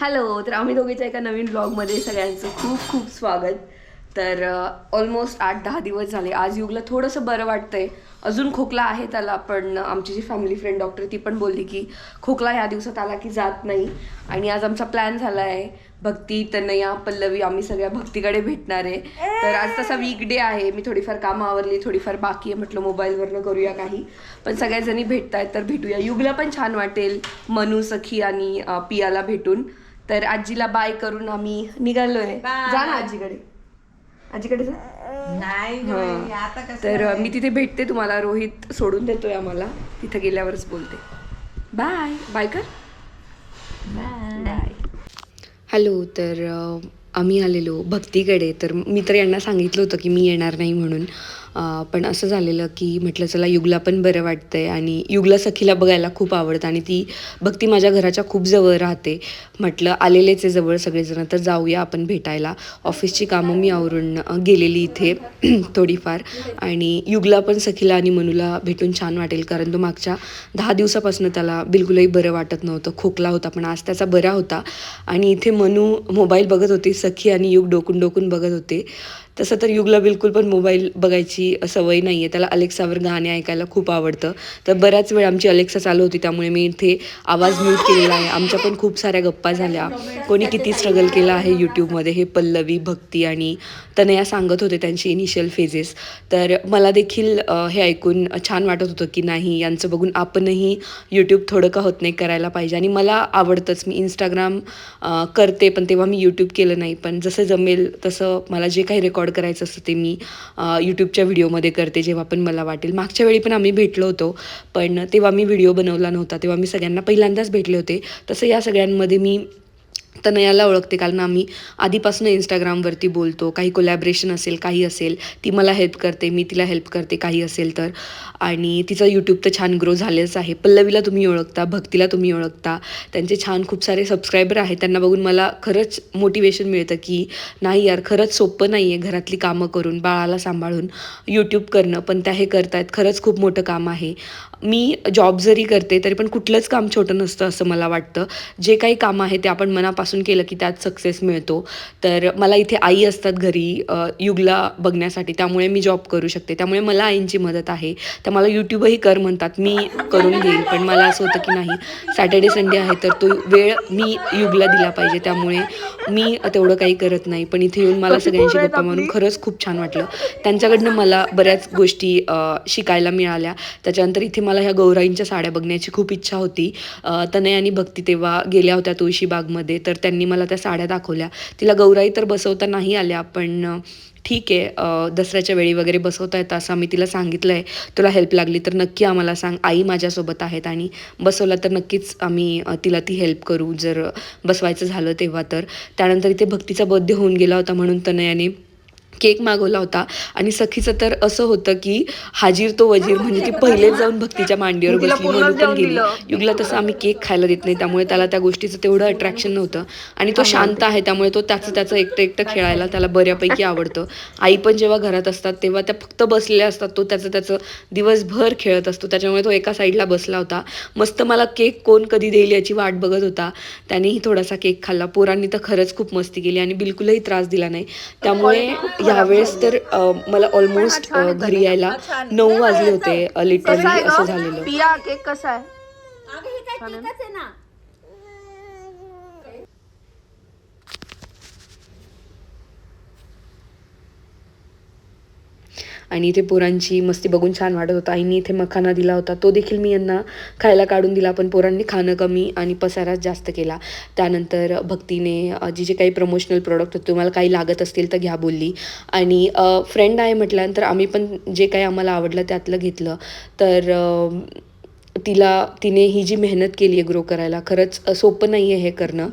Hello तर आम्ही दोघीच्या एका नवीन ब्लॉगमध्ये सगळ्यांचं खूप खूप स्वागत. तर ऑलमोस्ट आठ दहा दिवस झाले. आज युगला थोडंसं बरं वाटतंय. अजून खोकला आहे त्याला पण आमची जी फॅमिली फ्रेंड डॉक्टर ती पण बोलली की खोकला ह्या दिवसात आला की जात नाही. आणि आज आमचा प्लॅन झाला आहे भक्ती तनया पल्लवी आम्ही सगळ्या भक्तीकडे भेटणार आहे. तर आज तसा वीक डे आहे. मी थोडीफार कामं आवरली थोडीफार बाकी आहे. म्हटलं मोबाईलवरनं करूया काही. पण सगळ्याजणी भेटत आहेत तर भेटूया. युगला पण छान वाटेल. मनू सखी आणि uh, पियाला भेटून. तर आजीला बाय करून आम्ही निघालोय. Bye. जा ना आजीकडे. आजीकडे जा. नाही ग. बाई, आता कसं तर आहे? मी तिथे भेटते तुम्हाला रोहित सोडून देतोय आम्हाला. तिथे गेल्यावरच बोलते. बाय बाय कर. बाय हॅलो तर अ, आम्ही आलेलो भक्तीकडे. तर मी तर यांना सांगितलं होतं की मी येणार नाही म्हणून. पण असं झालेलं की म्हटलं चला युगला पण बरं वाटतं आहे आणि युगला सखीला बघायला खूप आवडतं आणि ती भक्ती माझ्या घराच्या खूप जवळ राहते. म्हटलं आलेलेच आहे जवळ सगळेजण तर जाऊया आपण भेटायला. ऑफिसची कामं मी आवरून गेलेली इथे थोडीफार आणि युगला पण सखीला आणि मनूला भेटून छान वाटेल कारण तो मागच्या दहा दिवसापासून त्याला बिलकुलही बरं वाटत नव्हतं. खोकला होता पण आज त्याचा बरा होता आणि इथे मनू मोबाईल बघत होती सखी आणि युग डोकून डोकून बघत होते. तसं तर युगला बिलकुल पण मोबाईल बघायची सवय नाही आहे त्याला अलेक्सावर गाणे ऐकायला खूप आवडतं. तर बऱ्याच वेळ आमची अलेक्सा चालू होती त्यामुळे मी इथे आवाज म्यूट केलेला आहे. आमच्या पण खूप साऱ्या गप्पा झाल्या. कोणी किती स्ट्रगल केलं आहे यूट्यूबमध्ये हे पल्लवी भक्ती आणि तनया सांगत होते त्यांची इनिशियल फेजेस तर मला देखील हे ऐकून छान वाटत होतं की नाही यांचं बघून आपणही यूट्यूब थोडं का होत नाही करायला पाहिजे. आणि मला आवडतंच. मी इंस्टाग्राम करते पण तेव्हा मी यूट्यूब केलं नाही. पण जसं जमेल तसं मला जे काही रेकॉर्ड करायचं असतं ते मी यूट्यूबच्या व्हिडिओमध्ये करते जेव्हा पण मला वाटेल. मागच्या वेळी पण आम्ही भेटलो होतो पण तेव्हा मी व्हिडिओ बनवला नव्हता. तेव्हा मी सगळ्यांना पहिल्यांदाच भेटले होते. तसं या सगळ्यांमध्ये मी नयाला ओळखते. कारण आम्ही आधीपासून इंस्टाग्रामवरती बोलतो. काही कोलॅबरेशन असेल काही असेल ती मला हेल्प करते मी तिला हेल्प करते काही असेल तर. आणि तिचं यूट्यूब तर छान ग्रो झालेच आहे. पल्लवीला तुम्ही ओळखता भक्तीला तुम्ही ओळखता. त्यांचे छान खूप सारे सबस्क्रायबर आहेत. त्यांना बघून मला खरंच मोटिवेशन मिळतं की नाही यार खरंच सोपं नाही आहे घरातली कामं करून बाळाला सांभाळून यूट्यूब करणं. पण त्या हे करतायत. खरंच खूप मोठं काम आहे. मी जॉब जरी करते तरी पण कुठलंच काम छोटं नसतं असं मला वाटतं. जे काही काम आहे ते आपण मनापासून केलं की त्यात सक्सेस मिळतो. तर मला इथे आई असतात घरी युगला बघण्यासाठी. त्यामुळे मी जॉब करू शकते. त्यामुळे मला आईंची मदत आहे. तर मला यूट्यूबही कर म्हणतात. मी करून घेईल. पण मला असं होतं की नाही सॅटर्डे संडे आहे तर तो वेळ मी युगला दिला पाहिजे. त्यामुळे मी तेवढं काही करत नाही. पण इथे येऊन मला सगळ्यांशी गप्पा मारून खरंच खूप छान वाटलं. त्यांच्याकडनं मला बऱ्याच गोष्टी शिकायला मिळाल्या. त्याच्यानंतर इथे मला ह्या गौराईंच्या साड्या बघण्याची खूप इच्छा होती. अ, तनय आणि भक्ती तेव्हा गेल्या होत्या तुळशीबागमध्ये तर त्यांनी मला त्या साड्या दाखवल्या. तिला गौराई तर बसवता नाही आल्या पण ठीक आहे दसऱ्याच्या वेळी वगैरे बसवता येतं असं आम्ही तिला सांगितलं आहे तुला हेल्प लागली तर नक्की आम्हाला सांग. आई माझ्यासोबत आहेत आणि बसवला तर नक्कीच आम्ही तिला ती हेल्प करू. जर बसवायचं झालं तेव्हा तर. त्यानंतर इथे भक्तीचा बर्थडे होऊन गेला होता म्हणून तनयाने केक मागवला होता. आणि सखीचं तर असं होतं की हाजीर तो वजीर म्हणजे ती पहिलेच जाऊन भक्तीच्या मांडीवर बसली म्हणून पण गेली. युगला तसं आम्ही केक खायला देत नाही त्यामुळे त्याला त्या गोष्टीचं तेवढं अट्रॅक्शन नव्हतं. आणि तो शांत आहे त्यामुळे तो त्याचं त्याचं एकटं एकटं खेळायला त्याला बऱ्यापैकी आवडतं. आई पण जेव्हा घरात असतात तेव्हा त्या फक्त बसलेल्या असतात तो त्याचं त्याचं दिवसभर खेळत असतो. त्याच्यामुळे तो एका साईडला बसला होता. मस्त मला केक कोण कधी देईल याची वाट बघत होता. त्यानेही थोडासा केक खाल्ला. पोरांनी तर खरंच खूप मस्ती केली आणि बिलकुलही त्रास दिला नाही. त्यामुळे यावेळेस तर मला ऑलमोस्ट घरी यायला नऊ वाजले होते लिटरली असं झालेलं. पिया केक कसा आहे अगं हे काय केकच आहे ना आणि इथे पोरांची मस्ती बघून छान वाटत होता. आईने इथे मखाना दिला होता. तो देखील मी यांना खायला काढून दिला. पण पोरांनी खाणं कमी आणि पसाराच जास्त केला. त्यानंतर भक्तीने जे जे काही प्रमोशनल प्रोडक्ट होते तुम्हाला काही लागत असतील तर घ्या बोलली. आणि फ्रेंड आहे म्हटल्यानंतर आम्ही पण जे काही आम्हाला आवडलं त्यातलं घेतलं. तर तिला तिने ही जी मेहनत केली आहे ग्रो करायला खरंच सोपं नाही आहे हे करणं.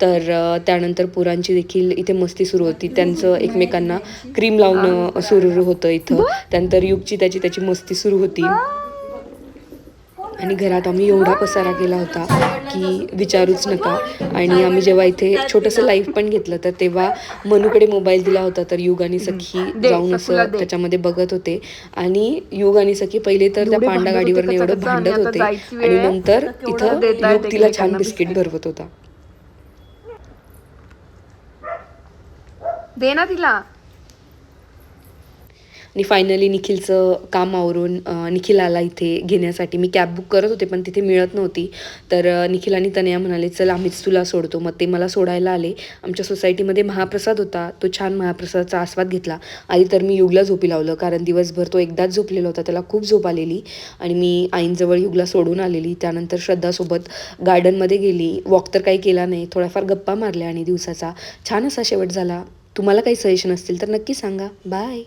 तर त्यानंतर पोरांची देखील इथे मस्ती सुरू होती. त्यांचं एकमेकांना क्रीम लावणं सुरू होतं इथं. त्यानंतर युगची त्याची त्याची मस्ती सुरू होती. आणि घरात आम्ही एवढा पसारा केला होता की विचारूच नका. आणि आम्ही जेव्हा इथे छोटंसं लाईव्ह पण घेतलं तर तेव्हा मनूकडे मोबाईल दिला होता. तर युग आणि सखी जाऊन असं. त्याच्यामध्ये बघत होते. आणि युग आणि सखी पहिले तर त्या पांडा गाडीवर एवढं भांडत होते. आणि. नंतर इथं युग तिला छान बिस्किट. भरवत होता. दे ना तिला. आणि फायनली निखिलचं काम आवरून निखिल आला इथे घेण्यासाठी मी कॅब बुक करत होते पण तिथे मिळत नव्हती. तर निखिल आणि तनया म्हणाले चल आम्हीच तुला सोडतो. मग ते मला सोडायला आले. आमच्या सोसायटीमध्ये महाप्रसाद होता. तो छान महाप्रसादाचा आस्वाद घेतला. आधी तर मी युगला झोपी लावलं कारण दिवसभर तो एकदाच झोपलेला होता. त्याला खूप झोप आलेली. आणि मी आईंजवळ युगला सोडून आलेली. त्यानंतर श्रद्धासोबत गार्डनमध्ये गेली. वॉक तर काही केला नाही. थोड्याफार गप्पा मारल्या आणि दिवसाचा छान असा शेवट झाला. तुम्हाला काही सजेशन असतील तर नक्की सांगा. बाय